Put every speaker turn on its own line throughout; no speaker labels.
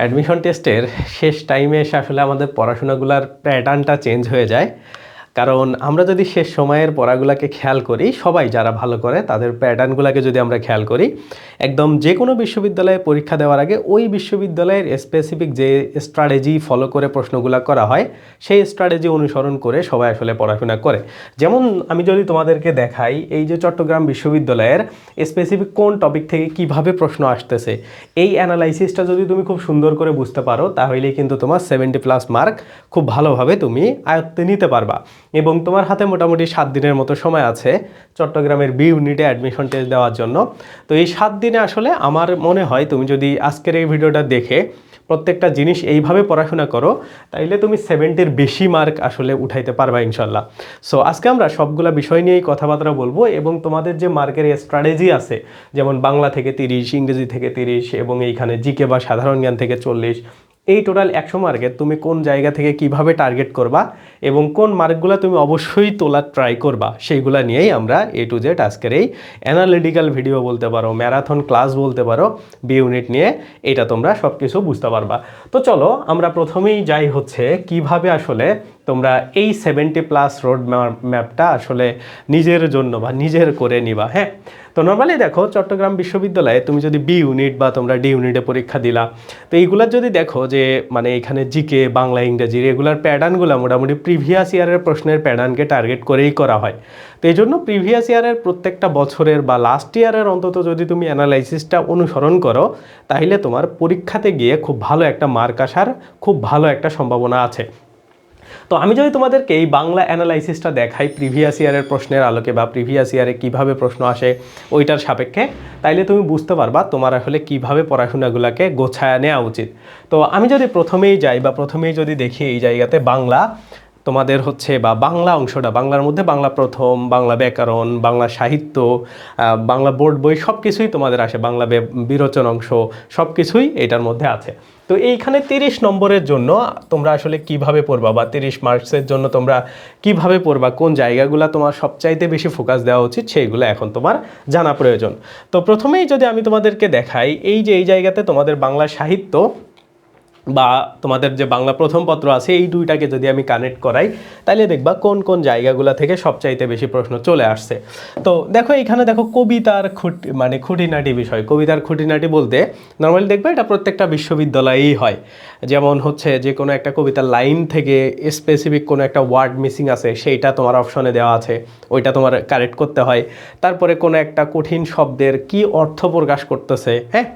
Admission টেস্টের শেষ টাইমে এসে আসলে আমাদের পড়াশোনাগুলোর প্যাটার্নটা চেঞ্জ হয়ে যায়। কারণ আমরা যদি শেষ সময়ের পড়াগুলোকে খেয়াল করি, সবাই যারা ভালো করে, তাদের প্যাটার্নগুলোকে যদি আমরা খেয়াল করি, একদম যে কোনো বিশ্ববিদ্যালয়ে পরীক্ষা দেওয়ার আগে ওই বিশ্ববিদ্যালয়ের স্পেসিফিক যে স্ট্র্যাটেজি ফলো করে প্রশ্নগুলো করা হয়, সেই স্ট্র্যাটেজি অনুসরণ করে সবাই আসলে পড়াশোনা করে। যেমন আমি যদি তোমাদেরকে দেখাই, এই যে চট্টগ্রাম বিশ্ববিদ্যালয়ের স্পেসিফিক কোন টপিক থেকে কীভাবে প্রশ্ন আসতেছে, এই অ্যানালাইসিসটা যদি তুমি খুব সুন্দর করে বুঝতে পারো, তাহলেই কিন্তু তোমার সেভেন্টি প্লাস মার্ক খুব ভালোভাবে তুমি আয়ত্তে নিতে পারবা। এবং তোমার হাতে মোটামুটি সাত দিনের মতো সময় আছে চট্টগ্রামের বি ইউনিটে অ্যাডমিশন টেস্ট দেওয়ার জন্য। তো এই সাত দিনে আসলে আমার মনে হয় তুমি যদি আজকের এই ভিডিওটা দেখে প্রত্যেকটা জিনিস এইভাবে পড়াশোনা করো, তাইলে তুমি সেভেন্টির বেশি মার্ক আসলে উঠাইতে পারবা ইনশাল্লাহ। সো আজকে আমরা সবগুলা বিষয় নিয়েই কথাবার্তা বলব এবং তোমাদের যে মার্কের স্ট্র্যাটেজি আছে, যেমন বাংলা থেকে তিরিশ, ইংরেজি থেকে তিরিশ এবং এইখানে জিকে বা সাধারণ জ্ঞান থেকে চল্লিশ এই টোটাল একশো মার্কের তুমি কোন জায়গা থেকে কীভাবে টার্গেট করবা এবং কোন মার্কগুলো তুমি অবশ্যই তোলার ট্রাই করবা, সেইগুলা নিয়েই আমরা এ টু জেড আজকের এই অ্যানালিটিক্যাল ভিডিও বলতে পারো ম্যারাথন ক্লাস বলতে পারো বি ইউনিট নিয়ে এটা তোমরা সব কিছু বুঝতে পারবা। তো চলো, আমরা প্রথমেই যাই হচ্ছে কীভাবে আসলে তোমরা এই সেভেন্টি প্লাস রোড ম্যাপটা আসলে নিজের জন্য বা নিজের করে নিবা হ্যাঁ? তো নর্মালি দেখো চট্টগ্রাম বিশ্ববিদ্যালয়ে তুমি যদি বি ইউনিট বা তোমরা ডি ইউনিটে পরীক্ষা দিলা, তো এইগুলার যদি দেখো যে মানে এখানে জিকে বাংলা, ইংরেজি রেগুলার প্যাটার্নগুলো মোটামুটি প্রিভিয়াস ইয়ারের প্রশ্নের প্যাটার্নকে টার্গেট করেই করা হয়। তো এই জন্য প্রিভিয়াস ইয়ারের প্রত্যেকটা বছরের বা লাস্ট ইয়ারের অন্তত যদি তুমি অ্যানালাইসিসটা অনুসরণ করো, তাহলে তোমার পরীক্ষাতে গিয়ে খুব ভালো একটা মার্ক আসার খুব ভালো একটা সম্ভাবনা আছে। তো আমি যদি তোমাদেরকে এই বাংলা অ্যানালাইসিসটা দেখাই প্রিভিয়াস ইয়ারের প্রশ্নের আলোকে বা প্রিভিয়াস ইয়ারে কীভাবে প্রশ্ন আসে ওইটার সাপেক্ষে, তাইলে তুমি বুঝতে পারবা তোমার আসলে কীভাবে পড়াশোনাগুলোকে গোছায় নেওয়া উচিত। তো আমি যদি প্রথমেই যাই বা প্রথমেই যদি দেখি এই জায়গাতে বাংলা, তোমাদের হচ্ছে বা বাংলা অংশটা, বাংলার মধ্যে বাংলা প্রথম, বাংলা ব্যাকরণ, বাংলা সাহিত্য বাংলা বোর্ড বই সব কিছুই তোমাদের আসে, বাংলা বিরোচন অংশ সব কিছুই এটার মধ্যে আছে। তো এইখানে তিরিশ নম্বরের জন্য তোমরা আসলে কীভাবে পড়বা বা তিরিশ মার্কসের জন্য তোমরা কীভাবে পড়বা, কোন জায়গাগুলো তোমার সবচাইতে বেশি ফোকাস দেওয়া উচিত সেইগুলো এখন তোমার জানা প্রয়োজন। তো প্রথমেই যদি আমি তোমাদেরকে দেখাই, এই যে এই জায়গাতে তোমাদের বাংলা সাহিত্য বা তোমাদের যে বাংলা প্রথম পত্র আছে, এই দুইটাকে যদি আমি কানেক্ট করাই তাহলে দেখবা কোন কোন জায়গাগুলো থেকে সবচাইতে বেশি প্রশ্ন চলে আসছে। তো দেখো এখানে দেখো কবিতার খুঁটি মানে খুঁটিনাটি বিষয়। কবিতার খুঁটিনাটি বলতে নর্মালি দেখবে এটা প্রত্যেকটা বিশ্ববিদ্যালয়েই হয়। যেমন হচ্ছে যে কোনো একটা কবিতার লাইন থেকে স্পেসিফিক কোনো একটা ওয়ার্ড মিসিং আছে, সেইটা তোমার অপশনে দেওয়া আছে, ওইটা তোমার কারেক্ট করতে হয়। তারপরে কোনো একটা কঠিন শব্দের কি অর্থ প্রকাশ করতেছে হ্যাঁ?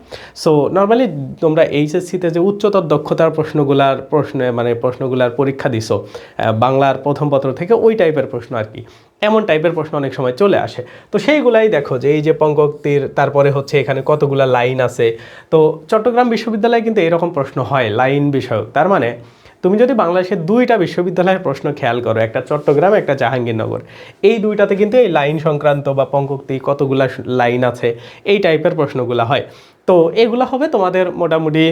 সো নর্মালি তোমরা এইচএসসিতে যে উচ্চতর দক্ষতার প্রশ্নগুলার প্রশ্নে মানে প্রশ্নগুলার পরীক্ষা দিছো বাংলার প্রথম পত্র থেকে ওই টাইপের প্রশ্ন আর কি। এমন টাইপের প্রশ্ন অনেক সময় চলে আসে। তো সেইগুলাই দেখো যে এই যে পঙ্কক্তির তারপরে হচ্ছে এখানে কতগুলা লাইন আছে। তো চট্টগ্রাম বিশ্ববিদ্যালয়ে কিন্তু এরকম প্রশ্ন হয় লাইন বিষয়ক। তার মানে তুমি যদি বাংলাদেশের দুইটা বিশ্ববিদ্যালয়ের প্রশ্ন খেয়াল করো, একটা চট্টগ্রাম, একটা জাহাঙ্গীরনগর, এই দুইটাতে কিন্তু এই লাইন সংক্রান্ত বা পঙ্কক্তি কতগুলা লাইন আছে, এই টাইপের প্রশ্নগুলো হয়। তো এগুলো হবে তোমাদের মোটামুটি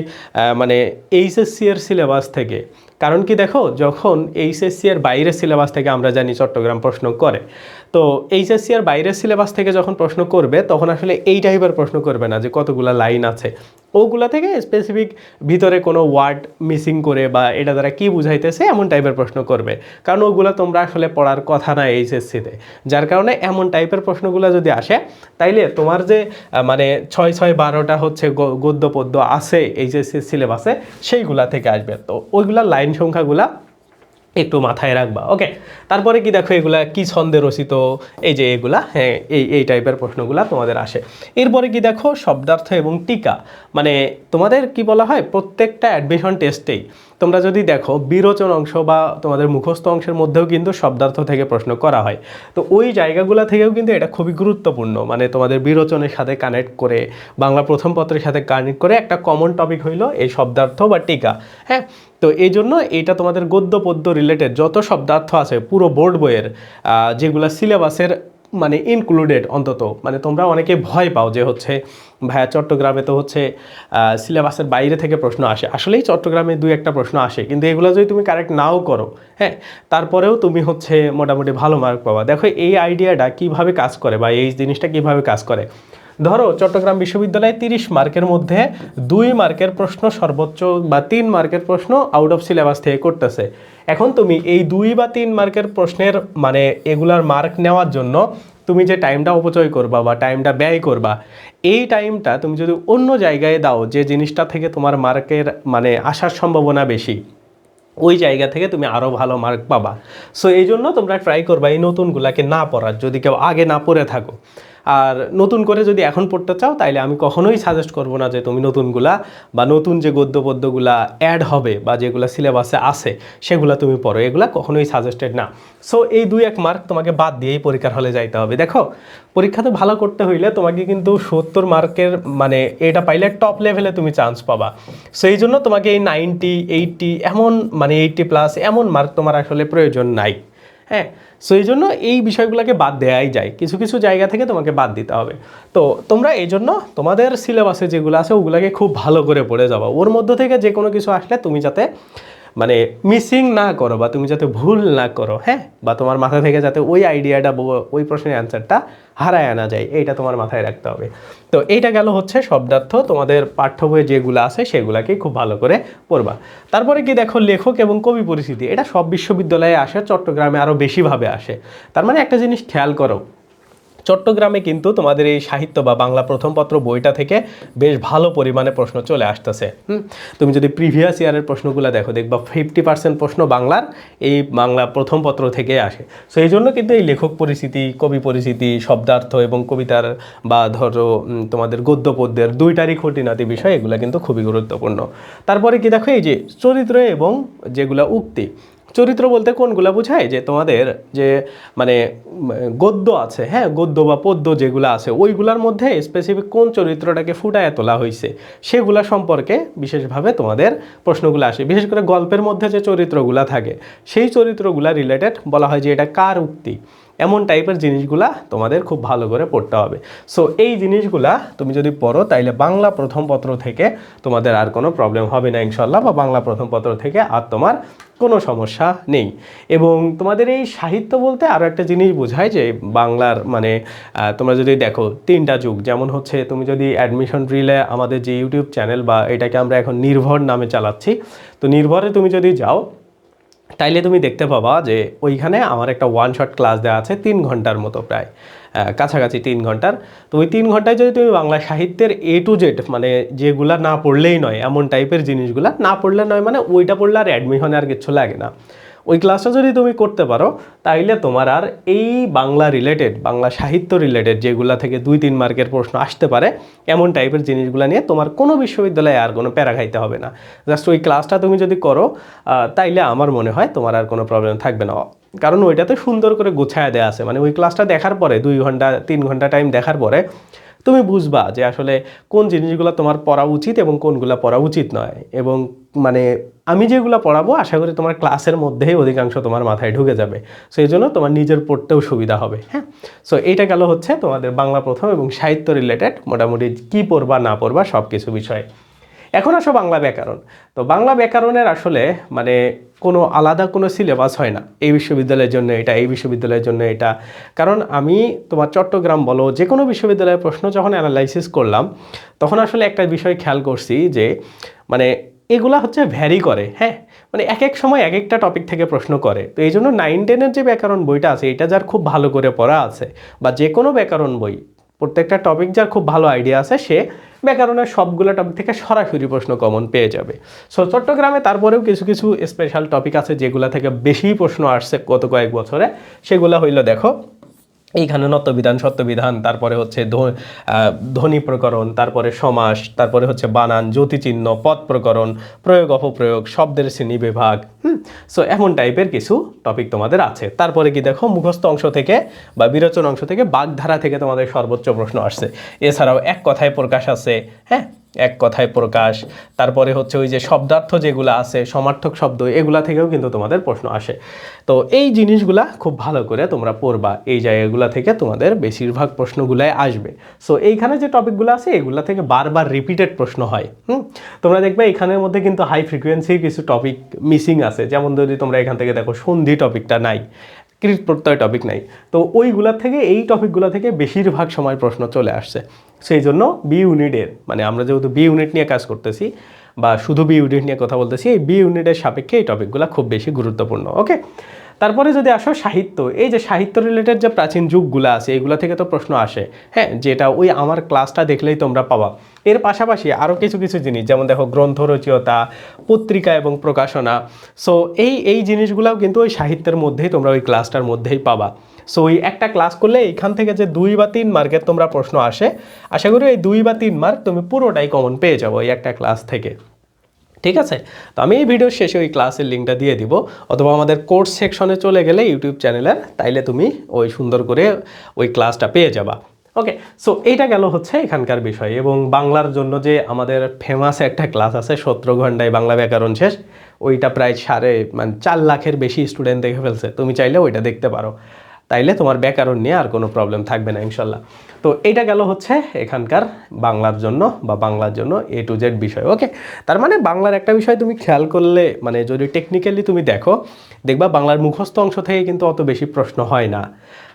মানে এইচএসসি এর সিলেবাস থেকে। কারণ কি দেখো, যখন এইচএসসি এর বাইরের সিলেবাস থেকে আমরা জানি চট্টগ্রাম প্রশ্ন করে, তো এইচএসসি এর বাইরের সিলেবাস থেকে যখন প্রশ্ন করবে, তখন আসলে এই টাইপের প্রশ্ন করবে না যে কতগুলা লাইন আছে। ওগুলা থেকে স্পেসিফিক ভিতরে কোনো ওয়ার্ড মিসিং করে বা এটা দ্বারা কি বুঝাইতেছে, এমন টাইপের প্রশ্ন করবে। কারণ ওগুলো তোমরা আসলে পড়ার কথা না এইচএসসিতে যার কারণে এমন টাইপের প্রশ্নগুলো যদি আসে, তাইলে তোমার যে মানে ছয় ছয় বারোটা হচ্ছে গদ্য পদ্য আছে এইচএসসি সিলেবাসে সেইগুলা থেকে আসবে। তো ওইগুলা লাইন সংখ্যাগুলা একটু মাথায় রাখবা ওকে তারপরে কি দেখো, এগুলা কি ছন্দে রচিত? এই যে এগুলা হ্যাঁ এই এই টাইপের প্রশ্নগুলা তোমাদের আসে। এরপরে কি দেখো, শব্দার্থ এবং টিকা। মানে তোমাদের কি বলা হয়, প্রত্যেকটা অ্যাডমিশন টেস্টেই তোমরা যদি দেখো, বিরোচন অংশ বা তোমাদের মুখস্থ অংশের মধ্যেও কিন্তু শব্দার্থ থেকে প্রশ্ন করা হয়। তো ওই জায়গাগুলো থেকেও কিন্তু এটা খুবই গুরুত্বপূর্ণ। মানে তোমাদের বিরোচনের সাথে কানেক্ট করে, বাংলা প্রথম পত্রের সাথে কানেক্ট করে একটা কমন টপিক হইল এই শব্দার্থ বা টিকা হ্যাঁ? তো এই জন্য এটা তোমাদের গদ্য পদ্য রিলেটেড যত শব্দার্থ আছে, পুরো বোর্ড বইয়ের যেগুলা সিলেবাসের মানে ইনক্লুডেড অন্তত। মানে তোমরা অনেকে ভয় পাও যে হচ্ছে, ভাইয়া, চট্টগ্রামে তো হচ্ছে সিলেবাসের বাইরে থেকে প্রশ্ন আসে। আসলেই চট্টগ্রামে দুই একটা প্রশ্ন আসে, কিন্তু এগুলো যদি তুমি কারেক্ট নাও করো হ্যাঁ তারপরেও তুমি হচ্ছে মোটামুটি ভালো মার্ক পাবা। দেখো, এই আইডিয়াটা কীভাবে কাজ করে বা এই জিনিসটা কীভাবে কাজ করে? ধরো, চট্টগ্রাম বিশ্ববিদ্যালয়ে তিরিশ মার্কের মধ্যে দুই মার্কের প্রশ্ন সর্বোচ্চ বা তিন মার্কের প্রশ্ন আউট অফ সিলেবাস থেকে করতেছে। এখন তুমি এই দুই বা তিন মার্কের প্রশ্নের মানে এগুলার মার্ক নেওয়ার জন্য তুমি যে টাইমটা অপচয় করবা বা টাইমটা ব্যয় করবা, এই টাইমটা তুমি যদি অন্য জায়গায় দাও যে জিনিসটা থেকে তোমার মার্কের মানে আসার সম্ভাবনা বেশি, ওই জায়গা থেকে তুমি আরও ভালো মার্ক পাবা। সো এই জন্য তোমরা ট্রাই করবা এই নতুনগুলাকে না পড়ার, যদি কেউ আগে না পড়ে থাকো। আর নতুন করে যদি এখন পড়তে চাও, তাইলে আমি কখনোই সাজেস্ট করব না যে তুমি নতুনগুলা বা নতুন যে গদ্য পদ্যগুলা অ্যাড হবে বা যেগুলো সিলেবাসে আছে, সেগুলো তুমি পড়ো। এগুলা কখনোই সাজেস্টেড না। সো এই দুই এক মার্ক তোমাকে বাদ দিয়েই পরীক্ষার হলে যাইতে হবে। দেখো পরীক্ষাতে ভালো করতে হইলে তোমাকে কিন্তু সত্তর মার্কের মানে এটা পাইলে টপ লেভেলে তুমি চান্স পাবা। সো এই জন্য তোমাকে এই নাইনটি এইটটি এমন মানে এইটটি প্লাস এমন মার্ক তোমার আসলে প্রয়োজন নাই। হ্যাঁ? সো এই জন্য এই বিষয়গুলোকে বাদ দেওয়াই যায়। কিছু কিছু জায়গা থেকে তোমাকে বাদ দিতে হবে। তো তোমরা এই জন্য তোমাদের সিলেবাসে যেগুলো আছে, ওগুলোকে খুব ভালো করে পড়ে যাব। ওর মধ্য থেকে যে কোনো কিছু আসলে তুমি যাতে মানে মিসিং না করো বা তুমি যাতে ভুল না করো হ্যাঁ? বা তোমার মাথা থেকে যাতে ওই আইডিয়াটা ওই প্রশ্নের অ্যান্সারটা হারায় আনা যায়, এইটা তোমার মাথায় রাখতে হবে। তো এইটা গেল হচ্ছে শব্দার্থ, তোমাদের পাঠ্য বইয়ে যেগুলো আছে সেগুলাকে খুব ভালো করে পড়বা। তারপরে কি দেখো লেখক এবং কবি পরিস্থিতি, এটা সব বিশ্ববিদ্যালয়ে আসে, চট্টগ্রামে আরও বেশিভাবে আসে। তার মানে একটা জিনিস খেয়াল করো চট্টগ্রামে কিন্তু তোমাদের এই সাহিত্য বা বাংলা প্রথম পত্র বইটা থেকে বেশ ভালো পরিমাণে প্রশ্ন চলে আসতেছে। তুমি যদি প্রিভিয়াস ইয়ারের প্রশ্নগুলো দেখো, দেখবা ফিফটি পার্সেন্ট প্রশ্ন বাংলার এই বাংলা প্রথম পত্র থেকে আসে। সো এই জন্য কিন্তু এই লেখক পরিস্থিতি কবি পরিস্থিতি শব্দার্থ এবং কবিতার বা ধরো তোমাদের গদ্য পদ্যের দুইটারই খুঁটিনাটি বিষয়, এগুলো কিন্তু খুবই গুরুত্বপূর্ণ। তারপরে কি দেখো, এই যে চরিত্র এবং যেগুলা উক্তি চরিত্র বলতে কোনগুলো বোঝায়? যে তোমাদের যে মানে গদ্য আছে হ্যাঁ? গদ্য বা পদ্য যেগুলো আছে, ওইগুলার মধ্যে স্পেসিফিক কোন চরিত্রটাকে ফুটায় তোলা হয়েছে সেগুলা সম্পর্কে বিশেষভাবে তোমাদের প্রশ্নগুলো আসে। বিশেষ করে গল্পের মধ্যে যে চরিত্রগুলা থাকে, সেই চরিত্রগুলা রিলেটেড বলা হয় যে এটা কার উক্তি? এমন টাইপের জিনিসগুলা তোমাদের খুব ভালো করে পড়তে হবে। সো এই জিনিসগুলা তুমি যদি পড়ো, তাইলে বাংলা প্রথম পত্র থেকে তোমাদের আর কোনো প্রবলেম হবে না ইনশাল্লাহ বা বাংলা প্রথম পত্র থেকে আর তোমার কোনো সমস্যা নেই। এবং তোমাদের এই সাহিত্য বলতে আরও একটা জিনিস বোঝায় যে বাংলার মানে তোমরা যদি দেখো তিনটা যুগ, যেমন হচ্ছে তুমি যদি অ্যাডমিশন রিলে আমাদের যে ইউটিউব চ্যানেল বা এটাকে আমরা এখন নির্ভর নামে চালাচ্ছি, তো নির্ভরে তুমি যদি যাও, তাইলে তুমি দেখতে পাবা যে ওইখানে আমার একটা ওয়ান শট ক্লাস দেওয়া আছে তিন ঘণ্টার মতো প্রায়। কাছাকাছি তিন ঘণ্টার। তো ওই তিন ঘন্টায় যদি তুমি বাংলা সাহিত্যের এ টু জেড মানে যেগুলা না পড়লেই নয়, এমন টাইপের জিনিসগুলা, না পড়লে নয় মানে ওইটা পড়লে আর অ্যাডমিশনে আর কিচ্ছু লাগে না। ওই ক্লাসটা যদি তুমি করতে পারো, তাইলে তোমার আর এই বাংলা রিলেটেড বাংলা সাহিত্য রিলেটেড যেগুলা থেকে দুই, তিন মার্কের প্রশ্ন আসতে পারে, এমন টাইপের জিনিসগুলো নিয়ে তোমার কোনো বিশ্ববিদ্যালয়ে আর কোনো প্যারা খাইতে হবে না। জাস্ট ওই ক্লাসটা তুমি যদি করো তাইলে আমার মনে হয় তোমার আর কোনো প্রবলেম থাকবে না। কারণ ওইটাতে সুন্দর করে গোছায় দেওয়া আছে। মানে ওই ক্লাসটা দেখার পরে, দুই ঘণ্টা, তিন ঘণ্টা টাইম দেখার পরে তুমি বুঝবা যে আসলে কোন জিনিসগুলো তোমার পড়া উচিত এবং কোনগুলো পড়া উচিত নয়। এবং মানে আমি যেগুলো পড়াবো, আশা করি তোমার ক্লাসের মধ্যেই অধিকাংশ তোমার মাথায় ঢুকে যাবে। সো এই জন্য তোমার নিজের পড়তেও সুবিধা হবে হ্যাঁ? সো এইটা গেল হচ্ছে তোমাদের বাংলা প্রথম এবং সাহিত্য রিলেটেড মোটামুটি কী পড়বা, না পড়বা সব কিছু বিষয়। এখন আসো বাংলা ব্যাকরণ। তো বাংলা ব্যাকরণের আসলে মানে কোনো আলাদা কোনো সিলেবাস হয় না। এই বিশ্ববিদ্যালয়ের জন্য এটা, এই বিশ্ববিদ্যালয়ের জন্য এটা। কারণ আমি তোমার চট্টগ্রাম বলো, যে কোনো বিশ্ববিদ্যালয়ের প্রশ্ন যখন অ্যানালাইসিস করলাম, তখন আসলে একটা বিষয় খেয়াল করছি যে মানে এগুলা হচ্ছে ভ্যারি করে হ্যাঁ? মানে এক এক সময় এক একটা টপিক থেকে প্রশ্ন করে। তো এই জন্য নাইন টেনের যে ব্যাকরণ বইটা আছে, এটা যার খুব ভালো করে পড়া আছে, বা যে কোনো ব্যাকরণ বই, প্রত্যেকটা টপিক যার খুব ভালো আইডিয়া আছে, সে ব্যাকরণের সবগুলো টপিক থেকে সরাসরি প্রশ্ন কমন পেয়ে যাবে। সো চট্টগ্রামে তারপরেও কিছু কিছু স্পেশাল টপিক আছে যেগুলো থেকে বেশি প্রশ্ন আসছে গত কয়েক বছরে। সেগুলো হইল দেখো এইখানে নত্যবিধান, সত্যবিধান, তারপরে হচ্ছে ধ্ব- ধ্বনি প্রকরণ, তারপরে সমাস, তারপরে হচ্ছে বানান, জ্যোতিচিহ্ন, পদ প্রকরণ, প্রয়োগ, অপপ্রয়োগ, শব্দের শ্রেণি বিভাগ, হুম? সো এমন টাইপের কিছু টপিক তোমাদের আছে। তারপরে কি দেখো, মুখস্থ অংশ থেকে বা বিরোচন অংশ থেকে বাগধারা থেকে তোমাদের সর্বোচ্চ প্রশ্ন আসছে। এছাড়াও এক কথায় প্রকাশ আছে হ্যাঁ? এক কথায় প্রকাশ। তারপরে হচ্ছে ওই যে শব্দার্থ যেগুলো আছে, সমার্থক শব্দ, এগুলা থেকেও কিন্তু তোমাদের প্রশ্ন আসে। তো এই জিনিসগুলা খুব ভালো করে তোমরা পড়বা, এই জায়গাগুলো থেকে তোমাদের বেশিরভাগ প্রশ্নগুলাই আসবে। সো এইখানে যে টপিকগুলো আছে, এগুলা থেকে বারবার রিপিটেড প্রশ্ন হয়। হুম? তোমরা দেখবে এখানের মধ্যে কিন্তু হাই ফ্রিকোয়েন্সি কিছু টপিক মিসিং আছে। যেমন যদি তোমরা এখান থেকে দেখো, সন্ধি টপিকটা নাই, কৃত প্রত্যয় টপিক নাই। তো ওইগুলা থেকে, এই টপিকগুলো থেকে বেশিরভাগ সময় প্রশ্ন চলে আসছে। সেই জন্য বি ইউনিটের মানে আমরা যেহেতু বি ইউনিট নিয়ে কাজ করতেছি বা শুধু বি ইউনিট নিয়ে কথা বলতেছি, এই বি ইউনিটের সাপেক্ষে এই টপিকগুলো খুব বেশি গুরুত্বপূর্ণ ওকে তারপরে যদি আসো সাহিত্য, এই যে সাহিত্য রিলেটেড যে প্রাচীন যুগগুলো আছে, এগুলো থেকে তো প্রশ্ন আসে হ্যাঁ? যেটা ওই আমার ক্লাসটা দেখলেই তোমরা পাবা। এর পাশাপাশি আরও কিছু কিছু জিনিস, যেমন দেখো গ্রন্থ রচয়িতা, পত্রিকা এবং প্রকাশনা সো এই এই জিনিসগুলোও কিন্তু ওই সাহিত্যের মধ্যেই তোমরা ওই ক্লাসটার মধ্যেই পাবা। সো ওই একটা ক্লাস করলে এইখান থেকে যে দুই বা তিন মার্কের তোমরা প্রশ্ন আসে, আশা করি এই দুই বা তিন মার্ক তুমি পুরোটাই কমন পেয়ে যাব এই একটা ক্লাস থেকে। ঠিক আছে? তো আমি এই ভিডিওর শেষে ওই ক্লাসের লিঙ্কটা দিয়ে দিব, অথবা আমাদের কোর্স সেকশনে চলে গেলে ইউটিউব চ্যানেলের তাইলে তুমি ওই সুন্দর করে ওই ক্লাসটা পেয়ে যাবা। ওকে সো এইটা গেল হচ্ছে এখানকার বিষয় এবং বাংলার জন্য যে আমাদের ফেমাস একটা ক্লাস আছে সতেরো ঘন্টায় বাংলা ব্যাকরণ শেষ, ওইটা প্রায় সাড়ে মানে চার লাখের বেশি স্টুডেন্ট দেখে ফেলছে। তুমি চাইলে ওইটা দেখতে পারো। তাইলে তোমার ব্যাকরণ নিয়ে আর কোনো প্রবলেম থাকবে না, ইনশাল্লাহ। তো এইটা গেল হচ্ছে এখানকার বাংলার জন্য বা বাংলার জন্য এ টু জেড বিষয় ওকে তার মানে বাংলার একটা বিষয় তুমি খেয়াল করলে মানে যদি টেকনিক্যালি তুমি দেখো, দেখবা বাংলার মুখস্থ অংশ থেকে কিন্তু অত বেশি প্রশ্ন হয় না,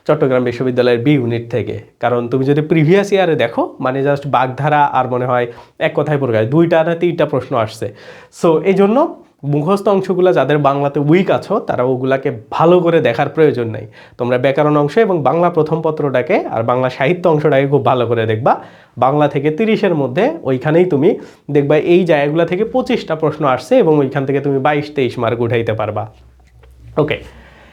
চট্টগ্রাম বিশ্ববিদ্যালয়ের বি ইউনিট থেকে। কারণ তুমি যদি প্রিভিয়াস ইয়ারে দেখো মানে জাস্ট বাগধারা আর মনে হয় এক কথায় প্রকাশ দুইটা না তিনটা প্রশ্ন আসছে। সো এই জন্য মুখস্থ অংশগুলো যাদের বাংলাতে উইক আছো, তারা ওগুলাকে ভালো করে দেখার প্রয়োজন নেই। তোমরা ব্যাকরণ অংশ এবং বাংলা প্রথম পত্রটাকে আর বাংলা সাহিত্য অংশটাকে খুব ভালো করে দেখবা। বাংলা থেকে তিরিশের মধ্যে ওইখানেই তুমি দেখবা এই জায়গাগুলো থেকে পঁচিশটা প্রশ্ন আসছে এবং ওইখান থেকে তুমি বাইশ, তেইশ মার্ক উঠাইতে পারবা। ওকে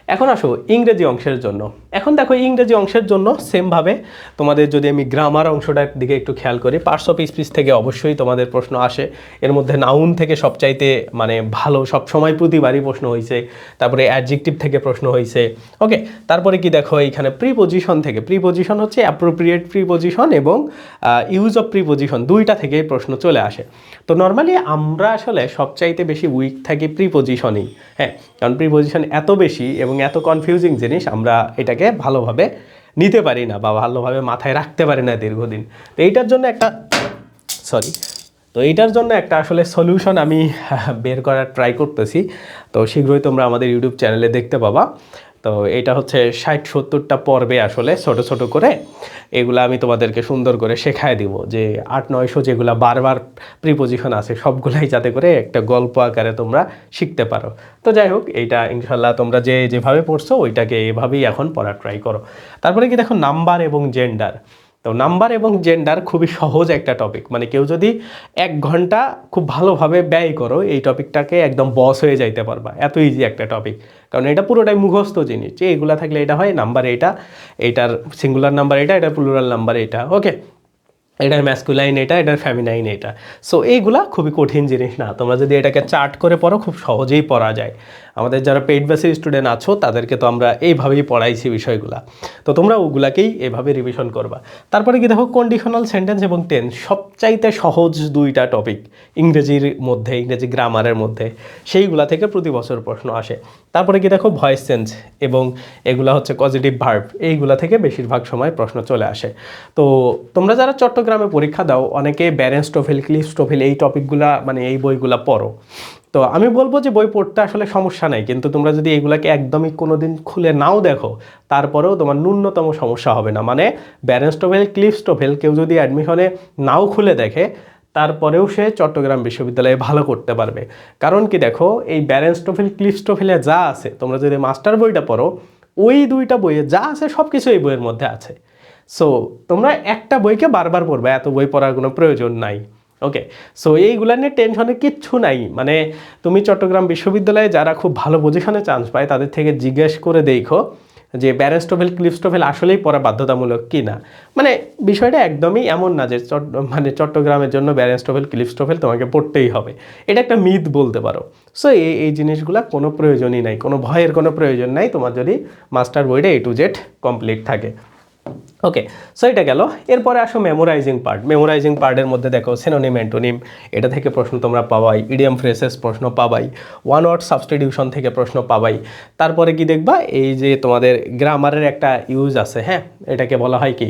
এখন আসো ইংরেজি অংশের জন্য। এখন দেখো ইংরেজি অংশের জন্য সেমভাবে তোমাদের যদি আমি গ্রামার অংশটার দিকে একটু খেয়াল করি পার্টস অফ স্পিচ থেকে অবশ্যই তোমাদের প্রশ্ন আসে। এর মধ্যে নাউন থেকে সবচাইতে মানে ভালো সবসময় প্রতিবারই প্রশ্ন হয়েছে তারপরে অ্যাডজেক্টিভ থেকে প্রশ্ন হয়েছে ওকে তারপরে কি দেখো এইখানে প্রিপোজিশন থেকে প্রিপোজিশন হচ্ছে অ্যাপ্রোপ্রিয়েট প্রিপোজিশন এবং ইউজ অফ প্রিপোজিশন দুইটা থেকে প্রশ্ন চলে আসে। তো নর্মালি আমরা আসলে সবচাইতে বেশি উইক থাকি প্রিপোজিশনেই হ্যাঁ কারণ প্রিপোজিশন এত বেশি এবং এত কনফিউজিং জিনিস আমরা এটাকে ভালোভাবে নিতে পারি না বা ভালোভাবে মাথায় রাখতে পারি না দীর্ঘদিন। তো এইটার জন্য একটা সরি তো এইটার জন্য একটা আসলে সলিউশন আমি বের করার ট্রাই করতেছি। তো শীঘ্রই তোমরা আমাদের ইউটিউব চ্যানেলে দেখতে পাবা। তো এটা হচ্ছে ষাট সত্তরটা পর্বে আসলে ছোট ছোট করে। এগুলো আমি তোমাদেরকে সুন্দর করে শেখায় দিব যে আট নয়শো যেগুলো বারবার প্রিপোজিশন আছে, সবগুলাই যাতে করে একটা গল্প আকারে তোমরা শিখতে পারো। তো যাই হোক, এইটা ইনশাল্লাহ তোমরা যে যেভাবে পড়ছো, ওইটাকে এভাবেই এখন পড়া ট্রাই করো। তারপরে কি দেখো নাম্বার এবং জেন্ডার তো নাম্বার এবং জেন্ডার খুবই সহজ একটা টপিক মানে কেউ যদি এক ঘণ্টা খুব ভালোভাবে ব্যয় করো, এই টপিকটাকে একদম বস হয়ে যাইতে পারবা। এত ইজি একটা টপিক কারণ এটা পুরোটাই মুখস্থ জিনিস। যে এগুলা থাকলে এটা হয়, নাম্বার এটা, এটার সিঙ্গুলার নাম্বার এটা, এটার প্লুরাল নাম্বার এটা ওকে এটার ম্যাসকুলাইন এটা, এটার ফ্যামিনাইন এটা। সো এইগুলা খুবই কঠিন জিনিস না। তোমরা যদি এটাকে চার্ট করে পড়ো, খুব সহজেই পড়া যায়। আমাদের যারা পেইড বেসের স্টুডেন্ট আছো, তাদেরকে তো আমরা এইভাবেই পড়াইছি বিষয়গুলা। তো তোমরা ওগুলাকেই এভাবে রিভিশন করবা। তারপরে কি দেখো কন্ডিশনাল সেন্টেন্স এবং টেন্স সবচাইতে সহজ দুইটা টপিক ইংরেজির মধ্যে, ইংরেজি গ্রামারের মধ্যে, সেইগুলা থেকে প্রতি বছর প্রশ্ন আসে। তারপরে কি দেখো ভয়েস চেঞ্জ এবং এগুলা হচ্ছে পজিটিভ ভার্ব এইগুলা থেকে বেশিরভাগ সময় প্রশ্ন চলে আসে। তো তোমরা যারা চট্টগ্রামে পরীক্ষা দাও, অনেকে ব্যারেন্স টোফেল ক্লিফ টোফেল এই টপিকগুলা মানে এই বইগুলা পড়ো। তো আমি বলব যে বই পড়তে আসলে সমস্যা নাই, কিন্তু তোমরা যদি এগুলাকে একদমই কোনো দিন খুলে নাও দেখো, তারপরেও তোমার ন্যূনতম সমস্যা হবে না। মানে ব্যারেন্স টোফেল ক্লিফ টোফেল কেউ যদি অ্যাডমিশনে নাও খুলে দেখে, তারপরেও সে চট্টগ্রাম বিশ্ববিদ্যালয়ে ভালো করতে পারবে। কারণ কি দেখো, এই ব্যারেন্স টোফেল ক্লিফ টোফেলে যা আছে, তোমরা যদি মাস্টার বইটা পড়ো, ওই দুইটা বইয়ে যা আছে সব কিছু এই বইয়ের মধ্যে আছে। সো তোমরা একটা বইকে বারবার পড়বে, এত বই পড়ার কোনো প্রয়োজন নাই। ওকে সো এইগুলা নিয়ে টেনশনে কিচ্ছু নাই। মানে তুমি চট্টগ্রাম বিশ্ববিদ্যালয়ে যারা খুব ভালো পজিশনে চান্স পায়, তাদের থেকে জিজ্ঞেস করে দেখো যে ব্যারেস্টোভেল ক্লিপস্টোভেল আসলেই পড়া বাধ্যতামূলক কি না মানে বিষয়টা একদমই এমন না যে মানে চট্টগ্রামের জন্য ব্যারেস্টোভেল ক্লিপস্টোভেল তোমাকে পড়তেই হবে। এটা একটা মিথ বলতে পারো। সো এই এই জিনিসগুলো কোনো প্রয়োজনই নাই, কোনো ভয়ের কোনো প্রয়োজন নাই তোমার যদি মাস্টার বইটা এ টু জেড কমপ্লিট থাকে। ওকে সো এটা গেল। এরপরে আসো মেমোরাইজিং পার্ট মেমোরাইজিং পার্টের মধ্যে দেখো সেনোনিম অ্যান্টোনিম এটা থেকে প্রশ্ন তোমরা পাবাই ইডিয়াম ফ্রেসেস প্রশ্ন পাবাই ওয়ান ওয়ার্ড সাবস্টিটিউশন থেকে প্রশ্ন পাবাই তারপরে কি দেখবা? এই যে তোমাদের গ্রামারের একটা ইউজ আছে হ্যাঁ? এটাকে বলা হয় কি?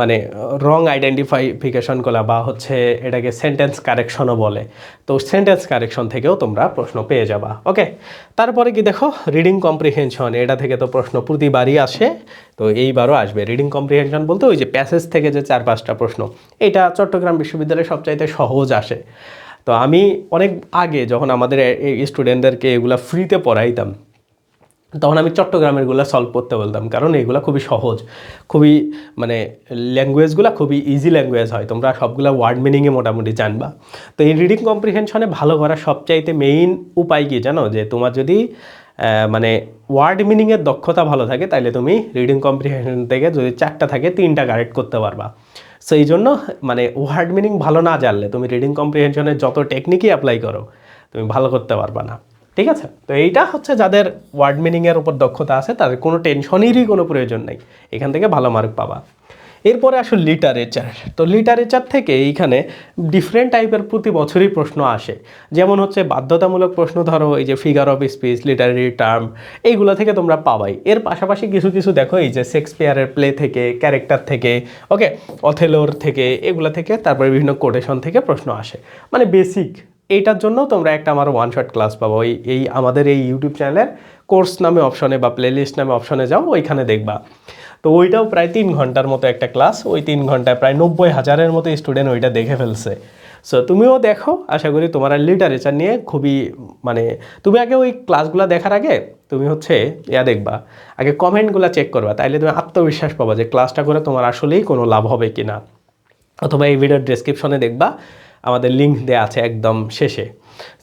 মানে রং আইডেন্টিফাইফিকেশন করা বা হচ্ছে এটাকে সেন্টেন্স কারেকশনও বলে। তো সেন্টেন্স কারেকশন থেকেও তোমরা প্রশ্ন পেয়ে যাবা। ওকে তারপরে কি দেখো? রিডিং কম্প্রিহেনশন এটা থেকে তো প্রশ্ন প্রতিবারই আসে। তো এইবারও আসবে। রিডিং কম্প্রিহেনশন বলতে ওই যে প্যাসেজ থেকে যে চার পাঁচটা প্রশ্ন, এটা চট্টগ্রাম বিশ্ববিদ্যালয়ে সবচাইতে সহজ আসে। তো আমি অনেক আগে যখন আমাদের স্টুডেন্টদেরকে এগুলা ফ্রিতে পড়াইতাম, তখন আমি চট্টগ্রামেরগুলো সলভ করতে বলতাম, কারণ এগুলো খুবই সহজ, খুবই মানে ল্যাঙ্গুয়েজগুলো খুবই ইজি ল্যাঙ্গুয়েজ হয়, তোমরা সবগুলো ওয়ার্ড মিনিংয়ে মোটামুটি জানবা। তো এই রিডিং কম্প্রিহেনশনে ভালো করার সবচাইতে মেইন উপায় কী জানো? যে তোমার যদি মানে ওয়ার্ড মিনিংয়ের দক্ষতা ভালো থাকে তাহলে তুমি রিডিং কম্প্রিহেনশন থেকে যদি চারটা থাকে, তিনটা কারেক্ট করতে পারবা। সো এই জন্য মানে ওয়ার্ড মিনিং ভালো না জানলে তুমি রিডিং কম্প্রিহেনশনের যত টেকনিকই অ্যাপ্লাই করো, তুমি ভালো করতে পারবা না। ঠিক আছে? তো এইটা হচ্ছে যাদের ওয়ার্ড মিনিংয়ের উপর দক্ষতা আছে, তাদের কোনো টেনশনেরই কোনো প্রয়োজন নেই। এখান থেকে ভালো মার্ক পাবা। এরপরে আসলে লিটারেচার তো লিটারেচার থেকে এইখানে ডিফারেন্ট টাইপের প্রতি বছরই প্রশ্ন আসে। যেমন হচ্ছে বাধ্যতামূলক প্রশ্ন ধরো, এই যে figure of speech literary term এইগুলো থেকে তোমরা পাবাই। এর পাশাপাশি কিছু কিছু দেখো, এই যে শেক্সপিয়ারের প্লে থেকে ক্যারেক্টার থেকে ওকে অথেলোর থেকে, এগুলো থেকে তারপরে বিভিন্ন কোটেশন থেকে প্রশ্ন আসে। মানে বেসিক এইটার জন্য তোমরা একটা আমার ওয়ান শট ক্লাস পাবো। ওই, এই আমাদের এই ইউটিউব চ্যানেলের কোর্স নামে অপশনে বা প্লেলিস্ট নামে অপশনে যাও, ওইখানে দেখবা। তো ওইটাও প্রায় তিন ঘণ্টার মতো একটা ক্লাস, ওই তিন ঘন্টায় প্রায় নব্বই হাজারের মতো স্টুডেন্ট ওইটা দেখে ফেলছে। সো তুমিও দেখো, আশা করি তোমার লিটারেচার নিয়ে খুবই মানে তুমি আগে ওই ক্লাসগুলো দেখার আগে তুমি হচ্ছে ইয়া দেখবা, আগে কমেন্টগুলো চেক করবা, তাইলে তুমি আত্মবিশ্বাস পাবা যে ক্লাসটা করে তোমার আসলেই কোনো লাভ হবে কি না অথবা এই ভিডিওর ডেসক্রিপশনে দেখবা, আমাদের লিঙ্ক দেওয়া আছে একদম শেষে।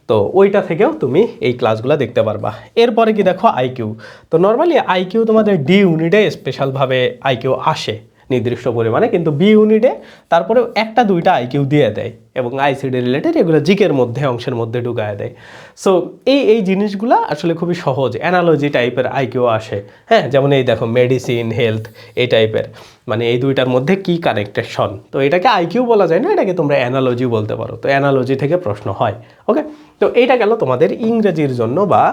তো ওইটা থেকেও তুমি এই ক্লাসগুলো দেখতে পারবা। এরপরে কি দেখো আইকিউ তো নর্মালি আইকিউ তোমাদের ডি ইউনিটে স্পেশালভাবে আইকিউ আসে নির্দিষ্ট পরিমাণে, কিন্তু বি ইউনিটে তারপরেও একটা দুইটা আইকিউ দিয়ে দেয়। এবং আইসিডি রিলেটেড এগুলো জিকের মধ্যে, অংশের মধ্যে ঢুকায় দেয়। সো এই এই জিনিসগুলো আসলে খুবই সহজ অ্যানালজি টাইপের আইকিউ আসে। হ্যাঁ যেমন এই দেখো মেডিসিন হেলথ এই টাইপের মানে এই দুইটার মধ্যে কি কানেকটেশন তো এটাকে আইকিউ বলা যায় না, এটাকে তোমরা অ্যানালজি বলতে পারো। তো অ্যানালজি থেকে প্রশ্ন হয় ওকে তো এইটা গেল তোমাদের ইংরেজির জন্য বা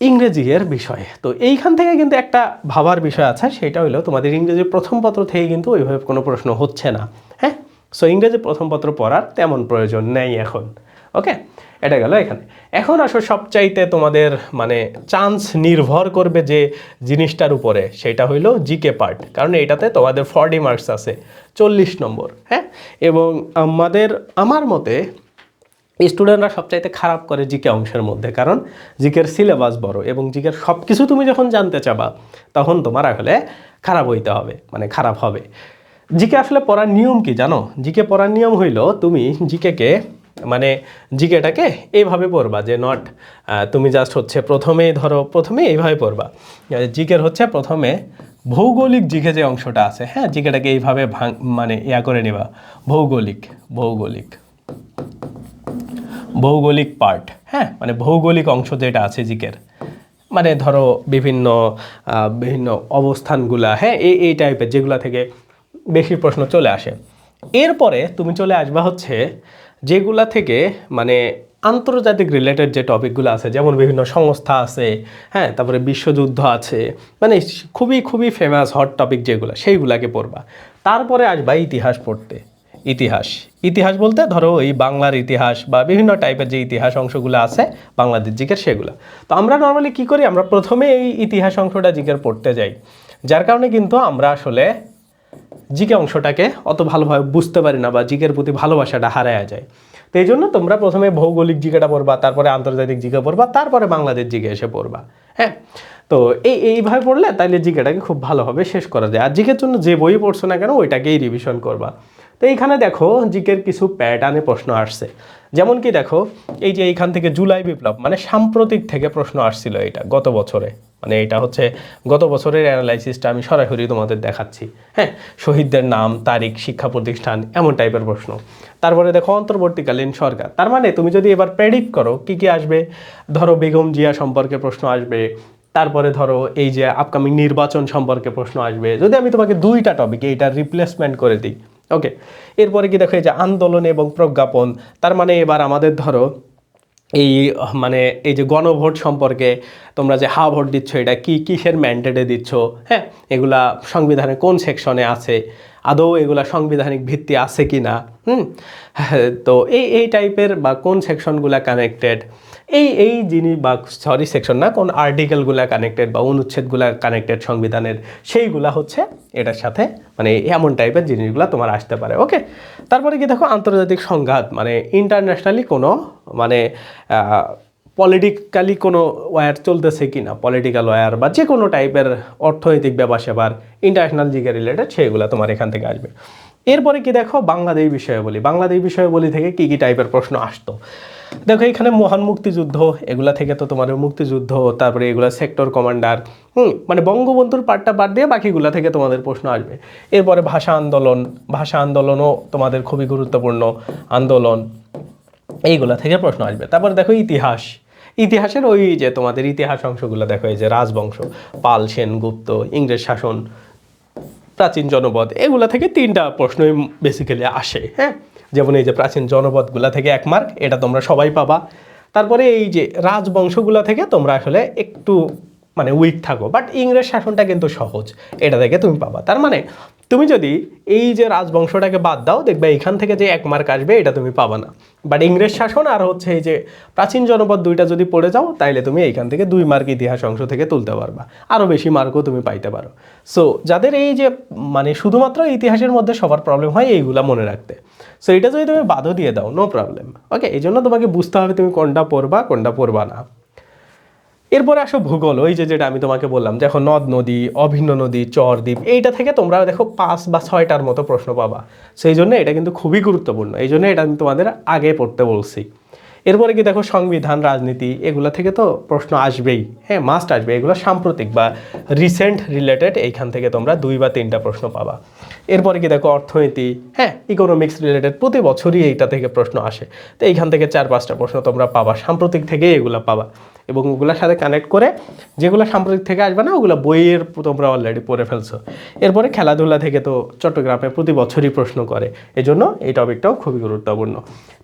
ইংরেজি এর বিষয়। তো এইখান থেকে কিন্তু একটা ভাবার বিষয় আছে, সেটা হলো তোমাদের ইংরেজি প্রথম পত্র থেকে কিন্তু ওইভাবে কোনো প্রশ্ন হচ্ছে না। সো ইংরেজি প্রথম পত্র পড়ার তেমন প্রয়োজন নেই এখন। ওকে এটা গেল এখানে। এখন আসো সবচাইতে তোমাদের মানে চান্স নির্ভর করবে যে জিনিসটার উপরে। সেটা হইল জিকে পার্ট কারণ এটাতে তোমাদের ফর্টি মার্কস আছে। চল্লিশ নম্বর। হ্যাঁ? এবং আমাদের, আমার মতে স্টুডেন্টরা সবচাইতে খারাপ করে জিকে অংশের মধ্যে। কারণ জিকের সিলেবাস বড় এবং জিকের সব কিছু তুমি যখন জানতে চাবা, তখন তোমার আসলে খারাপ হইতে হবে। মানে খারাপ হবে। জিকে আসলে পড়ার নিয়ম কি জানো? জিকে পড়ার নিয়ম হইল তুমি জিকেকে মানে জিকেটাকে এইভাবে পড়বা যে নট তুমি জাস্ট হচ্ছে প্রথমেই ধরো প্রথমে এইভাবে পড়বা। জিকের হচ্ছে প্রথমে ভৌগোলিক জিকে যে অংশটা আছে হ্যাঁ জিকেটাকে এইভাবে ভাঙ মানে ইয়া করে নেবা। ভৌগোলিক ভৌগোলিক। ভৌগোলিক পার্ট হ্যাঁ মানে ভৌগোলিক অংশ যেটা আছে জিকের। মানে ধরো বিভিন্ন বিভিন্ন অবস্থানগুলা হ্যাঁ এই এই টাইপের যেগুলা থেকে বেশি প্রশ্ন চলে আসে। এরপরে তুমি চলে আসবা হচ্ছে যেগুলা থেকে মানে আন্তর্জাতিক রিলেটেড যে টপিকগুলো আছে, যেমন বিভিন্ন সংস্থা আছে হ্যাঁ তারপরে বিশ্বযুদ্ধ আছে মানে খুবই খুবই ফেমাস হট টপিক যেগুলো, সেইগুলাকে পড়বা। তারপরে আসবা ইতিহাস পড়তে। ইতিহাস। ইতিহাস বলতে ধরো এই বাংলার ইতিহাস বা বিভিন্ন টাইপের যে ইতিহাস অংশগুলো আছে, বাংলাদেশ জিকের সেগুলো। তো আমরা নর্মালি কি করি? আমরা প্রথমে এই ইতিহাস অংশটা জিকের পড়তে যাই। যার কারণে কিন্তু আমরা আসলে জিকে অংশটাকে অত ভালোভাবে বুঝতে পারি না বা জিকের প্রতি ভালোবাসাটা হারায় যায়। তো এই জন্য তোমরা প্রথমে ভৌগোলিক জিকেটা পড়বা, তারপরে আন্তর্জাতিক জিকে পড়বা, তারপরে বাংলাদেশ জিকে এসে পড়বা হ্যাঁ? তো এই, এইভাবে পড়লে তাইলে জিকেটাকে খুব ভালোভাবে শেষ করা যায়। আর জিকের জন্য যে বই পড়ছো না কেন, ওইটাকেই রিভিশন করবা। তো এইখানে দেখো জিকের কিছু প্যাটার্নে প্রশ্ন আসছে। যেমন কি দেখো, এই যে এইখান থেকে জুলাই বিপ্লব মানে সাম্প্রতিক থেকে প্রশ্ন আসছিল এটা গত বছরে। মানে এটা হচ্ছে গত বছরের অ্যানালাইসিসটা আমি সরাসরি তোমাদের দেখাচ্ছি। হ্যাঁ শহীদদের নাম, তারিখ, শিক্ষা প্রতিষ্ঠান, এমন টাইপের প্রশ্ন। তারপরে দেখো, অন্তর্বর্তীকালীন সরকার। তার মানে তুমি যদি এবার প্রেডিক্ট করো, কি কি আসবে? ধরো বেগম জিয়া সম্পর্কে প্রশ্ন আসবে। তারপরে ধরো এই যে আপকামিং নির্বাচন সম্পর্কে প্রশ্ন আসবে। যদি আমি তোমাকে দুইটা টপিক এইটার রিপ্লেসমেন্ট করে দিই ওকে এরপরে কি দেখো এই যে আন্দোলন এবং প্রজ্ঞাপন, তার মানে এবার আমাদের ধরো এই মানে এই যে গণভোট সম্পর্কে তোমরা যে হা ভোট দিচ্ছ, এটা কি কিসের ম্যান্ডেটে দিচ্ছ হ্যাঁ? এগুলা সংবিধানে কোন সেকশনে আছে? আদৌ এগুলা সাংবিধানিক ভিত্তি আছে কি না হুম? তো এই এই টাইপের বা কোন সেকশনগুলা কানেক্টেড এই এই জিনিস বা সরি সেকশন না, কোন আর্টিকেলগুলা কানেক্টেড বা অনুচ্ছেদগুলা কানেক্টেড সংবিধানের, সেইগুলা হচ্ছে এটার সাথে মানে এমন টাইপের জিনিসগুলো তোমার আসতে পারে ওকে তারপরে কি দেখো, আন্তর্জাতিক সংঘাত মানে ইন্টারন্যাশনালি কোনো মানে পলিটিক্যালি কোনো ওয়ার চলতেছে কি না পলিটিক্যাল ওয়ার বা যে কোনো টাইপের অর্থনৈতিক ব্যাপার সেবার ইন্টারন্যাশনাল জিকে রিলেটেড সেগুলো তোমার এখান থেকে আসবে। এরপরে কি দেখো, বাংলাদেশ বিষয়ে বলি। বাংলাদেশ বিষয়ে বলি থেকে কি কি টাইপের প্রশ্ন আসতো? দেখো, এখানে মহান মুক্তিযুদ্ধ, এগুলা থেকে তো তোমাদের মুক্তিযুদ্ধ, তারপরে এগুলা সেক্টর কমান্ডার হুম মানে বঙ্গবন্ধুর পার্টটা বাদ দিয়ে বাকিগুলা থেকে তোমাদের প্রশ্ন আসবে। এরপরে ভাষা আন্দোলন, ভাষা আন্দোলনও তোমাদের খুবই গুরুত্বপূর্ণ আন্দোলন, এইগুলা থেকে প্রশ্ন আসবে। তারপর দেখো, ইতিহাস। ইতিহাসের ওই যে তোমাদের ইতিহাস অংশগুলো, দেখো, এই যে রাজবংশ, পাল সেন গুপ্ত ইংরেজ শাসন প্রাচীন জনপদ, এগুলা থেকে তিনটা প্রশ্নই বেসিক্যালি আসে হ্যাঁ? যেমন এই যে প্রাচীন জনপদগুলা থেকে এক মার্ক এটা তোমরা সবাই পাবা। তারপরে এই যে রাজবংশগুলো থেকে তোমরা আসলে একটু মানে উইক থাকো বাট ইংরেজ শাসনটা কিন্তু সহজ, এটা থেকে তুমি পাবা। তার মানে তুমি যদি এই যে রাজবংশটাকে বাদ দাও, দেখবে এখান থেকে যে এক মার্ক আসবে, এটা তুমি পাবা না। বাট ইংরেজ শাসন আর হচ্ছে এই যে প্রাচীন জনপদ দুইটা যদি পড়ে যাও, তাইলে তুমি এইখান থেকে দুই মার্ক ইতিহাস অংশ থেকে তুলতে পারবা। আরও বেশি মার্কও তুমি পাইতে পারো। সো যাদের এই যে মানে শুধুমাত্র ইতিহাসের মধ্যে সবার প্রবলেম হয়, এইগুলা মনে রাখতে। সো এটা যদি তুমি বাদও দিয়ে দাও নো প্রবলেম ওকে এই জন্য তোমাকে বুঝতে হবে তুমি কোনটা পড়বা কোনটা পড়বা না। এরপরে আসো ভূগোল, ওই যে যেটা আমি তোমাকে বললাম, দেখো নদ নদী, অভিন্ন নদী চর দ্বীপ এইটা থেকে তোমরা দেখো পাঁচ বা ছয়টার মতো প্রশ্ন পাবা। সেই জন্য এটা কিন্তু খুবই গুরুত্বপূর্ণ, এই জন্য এটা আমি তোমাদের আগে পড়তে বলছি। এরপরে কি দেখো সংবিধান, রাজনীতি, এগুলো থেকে তো প্রশ্ন আসবেই হ্যাঁ মাস্ট আসবে, এগুলো সাম্প্রতিক বা রিসেন্ট রিলেটেড এইখান থেকে তোমরা দুই বা তিনটা প্রশ্ন পাবা। এরপরে কি দেখো অর্থনীতি হ্যাঁ ইকোনমিক্স রিলেটেড প্রতি বছরই এইটা থেকে প্রশ্ন আসে। তো এইখান থেকে চার পাঁচটা প্রশ্ন তোমরা পাবা, সাম্প্রতিক থেকেই এগুলো পাবা। এবং ওগুলোর সাথে কানেক্ট করে যেগুলো সাম্প্রতিক থেকে আসবে না, ওগুলো বইয়ের তোমরা অলরেডি পড়ে ফেলছো। এরপরে খেলাধুলা থেকে তো চট্টগ্রামে প্রতি বছরই প্রশ্ন করে, এজন্য এই টপিকটাও খুবই গুরুত্বপূর্ণ।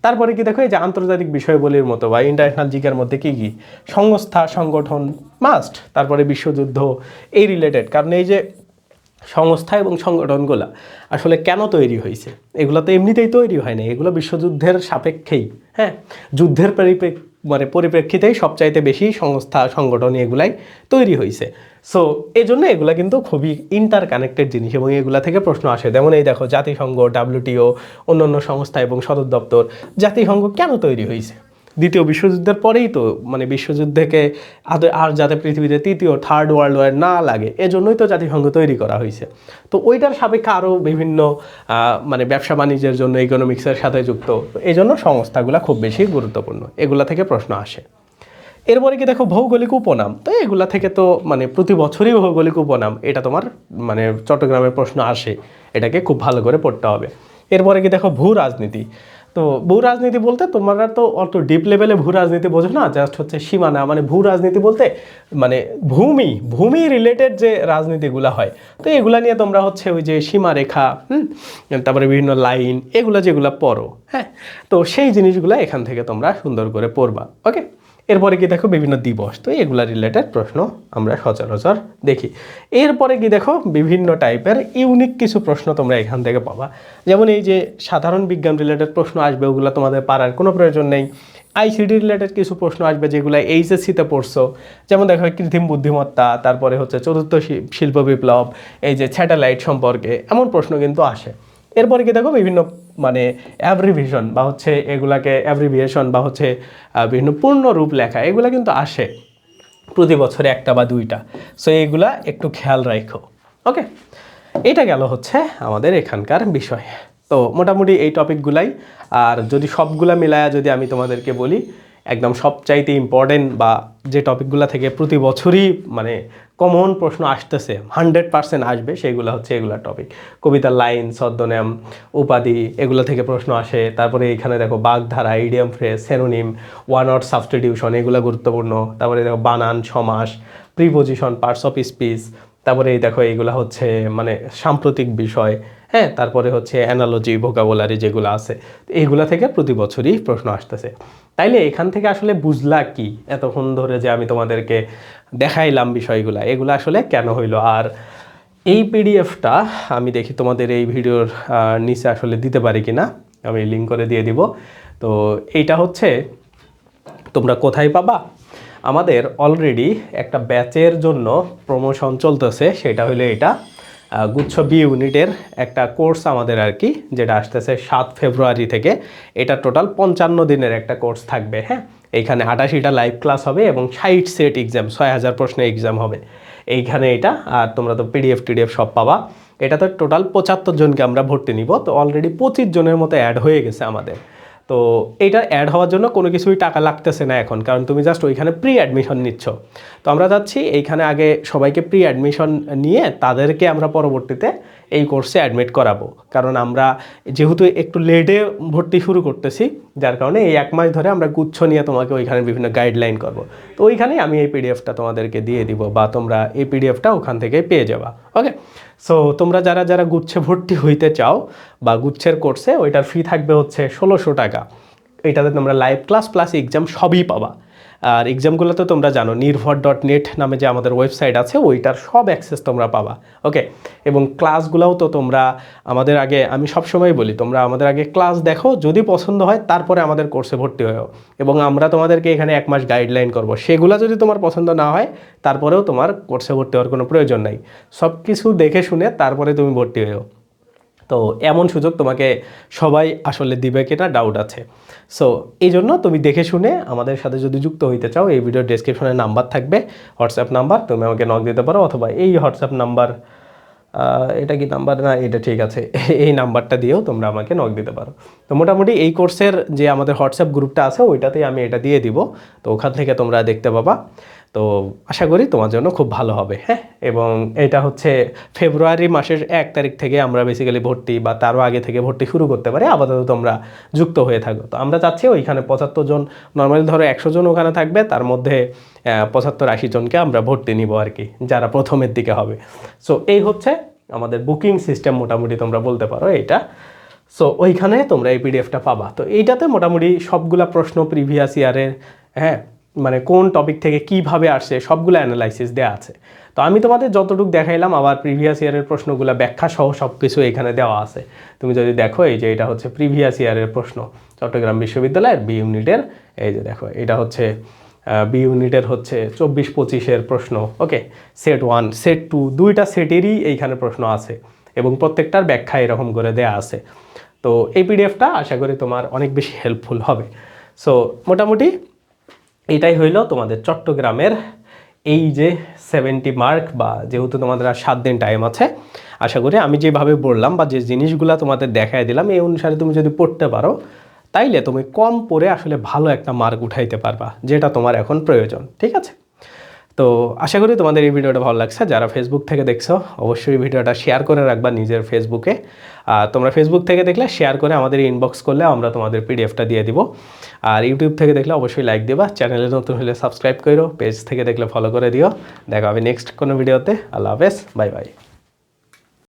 তারপরে কি দেখো, এই যে আন্তর্জাতিক বিষয়বলির মতো বা ইন্টারন্যাশনাল জিকের মধ্যে কী কী? সংস্থা, সংগঠন মাস্ট তারপরে বিশ্বযুদ্ধ, এই রিলেটেড কারণ এই যে সংস্থা এবং সংগঠনগুলো আসলে কেন তৈরি হয়েছে? এগুলো তো এমনিতেই তৈরি হয় না এগুলো বিশ্বযুদ্ধের সাপেক্ষেই হ্যাঁ? যুদ্ধের পরিপ্রেক মানে পরিপ্রেক্ষিতেই সবচাইতে বেশি সংস্থা, সংগঠন এগুলাই তৈরি হয়েছে সো এই জন্য এগুলা কিন্তু খুবই ইন্টার কানেক্টেড জিনিস এবং এগুলা থেকে প্রশ্ন আসে। যেমন এই দেখো, জাতিসংঘ ডাব্লিউটিও অন্যান্য সংস্থা এবং সদর দপ্তর, জাতিসংঘ কেন তৈরি হয়েছে দ্বিতীয় বিশ্বযুদ্ধের পরেই তো মানে বিশ্বযুদ্ধকে আর যাতে পৃথিবীতে তৃতীয় থার্ড ওয়ার্ল্ড ওয়ার না লাগে, এজন্যই তো জাতিসংঘ তৈরি করা হয়েছে। তো ওইটার সাপেক্ষে আরও বিভিন্ন মানে ব্যবসা বাণিজ্যের জন্য ইকোনমিক্সের সাথে যুক্ত। এই জন্য সংস্থাগুলো খুব বেশি গুরুত্বপূর্ণ। এগুলা থেকে প্রশ্ন আসে। এরপরে কি দেখো ভৌগোলিক উপনাম? তো এগুলা থেকে তো মানে প্রতি বছরই ভৌগোলিক উপনাম, এটা তোমার মানে চট্টগ্রামের প্রশ্ন আসে। এটাকে খুব ভালো করে পড়তে হবে। এরপরে কি দেখো ভূ রাজনীতি তো ভূ রাজনীতি বলতে তোমরা তো অত ডিপ লেভেলে ভূ রাজনীতি বোঝো না জাস্ট হচ্ছে সীমানা মানে ভূ রাজনীতি বলতে মানে ভূমি ভূমি রিলেটেড যে রাজনীতিগুলো হয়। তো এগুলা নিয়ে তোমরা হচ্ছে ওই যে সীমারেখা, হুম, তারপরে বিভিন্ন লাইন এগুলো যেগুলো পড়ো হ্যাঁ? তো সেই জিনিসগুলো এখান থেকে তোমরা সুন্দর করে পড়বা ওকে এরপরে কি দেখো বিভিন্ন দিবস, তো এগুলা রিলেটেড প্রশ্ন আমরা সচরাচর দেখি। এরপরে কি দেখো বিভিন্ন টাইপের ইউনিক কিছু প্রশ্ন তোমরা এখান থেকে পাবা। যেমন এই যে সাধারণ বিজ্ঞান রিলেটেড প্রশ্ন আসবে, ওগুলো তোমাদের পারার কোনো প্রয়োজন নেই। আইসিডি রিলেটেড কিছু প্রশ্ন আসবে যেগুলো এইচএসসিতে পড়ছো। যেমন দেখো কৃত্রিম বুদ্ধিমত্তা, তারপরে হচ্ছে চতুর্থ শিল্প বিপ্লব, এই যে স্যাটেলাইট সম্পর্কে এমন প্রশ্ন কিন্তু আসে। এরপরে কি দেখো বিভিন্ন মানে অ্যাব্রিভিশন বা হচ্ছে এগুলাকে অ্যাব্রিভিয়েশন বা হচ্ছে বিভিন্ন পূর্ণ রূপ লেখা, এগুলা কিন্তু আসে প্রতি বছরে একটা বা দুইটা। সো এইগুলা একটু খেয়াল রাখো ওকে এটা গেল হচ্ছে আমাদের এখানকার বিষয়। তো, মোটামুটি এই টপিকগুলাই আর যদি সবগুলা মিলায়া যদি আমি তোমাদেরকে বলি, একদম সবচাইতে ইম্পর্টেন্ট বা যে টপিকগুলো থেকে প্রতি বছরই মানে কমন প্রশ্ন আসতেছে হান্ড্রেড পার্সেন্ট আসবে, সেগুলো হচ্ছে এগুলা টপিক কবিতার লাইন ছদ্মনাম, উপাধি, এগুলো থেকে প্রশ্ন আসে। তারপরে এখানে দেখো বাগধারা idiom phrase synonym one word substitution এগুলো গুরুত্বপূর্ণ। তারপরে দেখো বানান, সমাস প্রিপোজিশন পার্টস অফ স্পিচ তারপরে এই দেখো এইগুলো হচ্ছে মানে সাম্প্রতিক বিষয় হ্যাঁ? তারপরে হচ্ছে অ্যানালজি ভোকাবুলারি যেগুলো আছে এইগুলা থেকে প্রতি বছরই প্রশ্ন আসতেছে। তাইলে এখান থেকে আসলে বুঝলা কি? এতক্ষণ ধরে যে আমি তোমাদেরকে দেখাইলাম বিষয়গুলা, এগুলো আসলে কেন হইল? আর এই পিডিএফটা আমি দেখি তোমাদের এই ভিডিওর নিচে আসলে দিতে পারি কিনা, আমি লিঙ্ক করে দিয়ে দিব। তো এইটা হচ্ছে, তোমরা কোথায় পাবা? আমাদের অলরেডি একটা ব্যাচের জন্য প্রমোশন চলতেছে, সেটা হলো এটা। গুচ্ছ বি ইউনিটের একটা কোর্স আমাদের আর কি, যেটা আসতেছে সাত ফেব্রুয়ারি থেকে। এটা টোটাল পঞ্চান্ন দিনের একটা কোর্স থাকবে হ্যাঁ? এইখানে আটাশিটা লাইভ ক্লাস হবে এবং ষাট সেট এক্সাম ছয় হাজার প্রশ্নের এক্সাম হবে। এইখানে এটা, আর তোমরা তো পিডিএফ টিডিএফ সব পাবা। এটা তো টোটাল পঁচাত্তর জনকে আমরা ভর্তি নিব। তো অলরেডি পঁচিশ জনের মতো অ্যাড হয়ে গেছে আমাদের। তো এটা অ্যাড হওয়ার জন্য কোনো কিছুই টাকা লাগতেছে না এখন, কারণ তুমি জাস্ট ওইখানে প্রি অ্যাডমিশন নিচ্ছ। তো আমরা যাচ্ছি, এইখানে আগে সবাইকে প্রি অ্যাডমিশন নিয়ে তাদেরকে আমরা পরবর্তীতে এই কোর্সে অ্যাডমিট করাবো। কারণ আমরা যেহেতু একটু লেটে ভর্তি শুরু করতেছি, যার কারণে এই এক মাস ধরে আমরা গুচ্ছ নিয়ে তোমাকে ওইখানে বিভিন্ন গাইডলাইন করব। তো ওইখানেই আমি এই পিডিএফটা তোমাদেরকে দিয়ে দিব বা তোমরা এই পিডিএফটা ওখান থেকে পেয়ে যাবা। ওকে সো তোমরা যারা যারা গুচ্ছে ভর্তি হইতে চাও বা গুচ্ছের কোর্সে ওইটার ফি থাকবে হচ্ছে ষোলোশো টাকা। এটাতে তোমরা লাইভ ক্লাস প্লাস এক্সাম সবই পাবা। আর এক্সামগুলো তো তোমরা জানো নির্ভর ডট নেট নামে যে আমাদের ওয়েবসাইট আছে, ওইটার সব অ্যাক্সেস তোমরা পাবা ওকে এবং ক্লাসগুলোও তো তোমরা আমাদের আগে, আমি সবসময় বলি, তোমরা আমাদের আগে ক্লাস দেখো, যদি পছন্দ হয়, তারপরে আমাদের কোর্সে ভর্তি হয়েও এবং আমরা তোমাদেরকে এখানে এক মাস গাইডলাইন করব। সেগুলো যদি তোমার পছন্দ না হয়, তারপরেও তোমার কোর্সে ভর্তি হওয়ার কোনো প্রয়োজন নাই। সব কিছু দেখে শুনে তারপরে তুমি ভর্তি হয়েও তো এমন সুযোগ তোমাকে সবাই আসলে দিবে কিনা ডাউট আছে। সো এই জন্য তুমি দেখে শুনে আমাদের সাথে যদি যুক্ত হইতে চাও, এই ভিডিও ডেসক্রিপশনে নাম্বার থাকবে হোয়াটসঅ্যাপ নাম্বার তুমি আমাকে নক দিতে পারো অথবা এই হোয়াটসঅ্যাপ নাম্বার এটা কি নাম্বার না, এটা ঠিক আছে। এই নাম্বারটা দিয়েও তোমরা আমাকে নক দিতে পারো। তো মোটামুটি এই কোর্সের যে আমাদের হোয়াটসঅ্যাপ গ্রুপটা আছে, ওইটাতেই আমি এটা দিয়ে দিব। তো ওখান থেকে তোমরা দেখতে পাবা। তো আশা করি তোমার জন্য খুব ভালো হবে হ্যাঁ? এবং এটা হচ্ছে ফেব্রুয়ারি মাসের এক তারিখ থেকে আমরা বেসিক্যালি ভর্তি বা তারও আগে থেকে ভর্তি শুরু করতে পারি, আপাতত তোমরা যুক্ত হয়ে থাকো। তো আমরা চাচ্ছি ওইখানে পঁচাত্তর জন নর্মালি ধরো একশো জন ওখানে থাকবে, তার মধ্যে পঁচাত্তর আশি জনকে আমরা ভর্তি নিব আর কি, যারা প্রথমের দিকে হবে। সো এই হচ্ছে আমাদের বুকিং সিস্টেম মোটামুটি তোমরা বলতে পারো এটা সো ওইখানে তোমরা এই পিডিএফটা পাবা। তো এইটাতে মোটামুটি সবগুলা প্রশ্ন প্রিভিয়াস ইয়ারের হ্যাঁ? মানে কোন টপিক থেকে কীভাবে আসছে, সবগুলো অ্যানালাইসিস দেওয়া আছে। তো আমি তোমাদের যতটুকু দেখাইলাম, আবার প্রিভিয়াস ইয়ারের প্রশ্নগুলো ব্যাখ্যা সহ সব কিছু এখানে দেওয়া আছে। তুমি যদি দেখো, এই যে এটা হচ্ছে প্রিভিয়াস ইয়ারের প্রশ্ন, চট্টগ্রাম বিশ্ববিদ্যালয়ের বি ইউনিটের এই যে দেখো, এটা হচ্ছে বি ইউনিটের হচ্ছে চব্বিশ পঁচিশের প্রশ্ন okay set one set two দুইটা সেটেরই এইখানে প্রশ্ন আছে, এবং প্রত্যেকটার ব্যাখ্যা এরকম করে দেয়া আছে। তো এই পিডিএফটা আশা করি তোমার অনেক বেশি হেল্পফুল হবে। সো মোটামুটি এটাই হইল তোমাদের চট্টগ্রামের এই যে সেভেন্টি মার্ক বা যেহেতু তোমাদের আর সাত দিন টাইম আছে, আশা করি আমি যেভাবে বললাম বা যে জিনিসগুলো তোমাদের দেখাই দিলাম, এই অনুসারে তুমি যদি পড়তে পারো, তাইলে তুমি কম পড়ে আসলে ভালো একটা মার্ক উঠাইতে পারবা, যেটা তোমার এখন প্রয়োজন, ঠিক আছে? তো আশা করি তোমাদের এই ভিডিওটা ভালো লাগছে। যারা ফেসবুক থেকে দেখছ, অবশ্যই ভিডিওটা শেয়ার করে রাখবা নিজের ফেসবুকে আর তোমরা ফেসবুক থেকে দেখলে শেয়ার করে আমাদের ইনবক্স করলে আমরা তোমাদের পিডিএফটা দিয়ে দিব। আর ইউটিউব থেকে দেখলে অবশ্যই লাইক দেবা। চ্যানেলে নতুন হলে সাবস্ক্রাইব করো পেজ থেকে দেখলে ফলো করে দিও। দেখা হবে নেক্সট কোনো ভিডিওতে আল্লাহ হাফেজ। Bye bye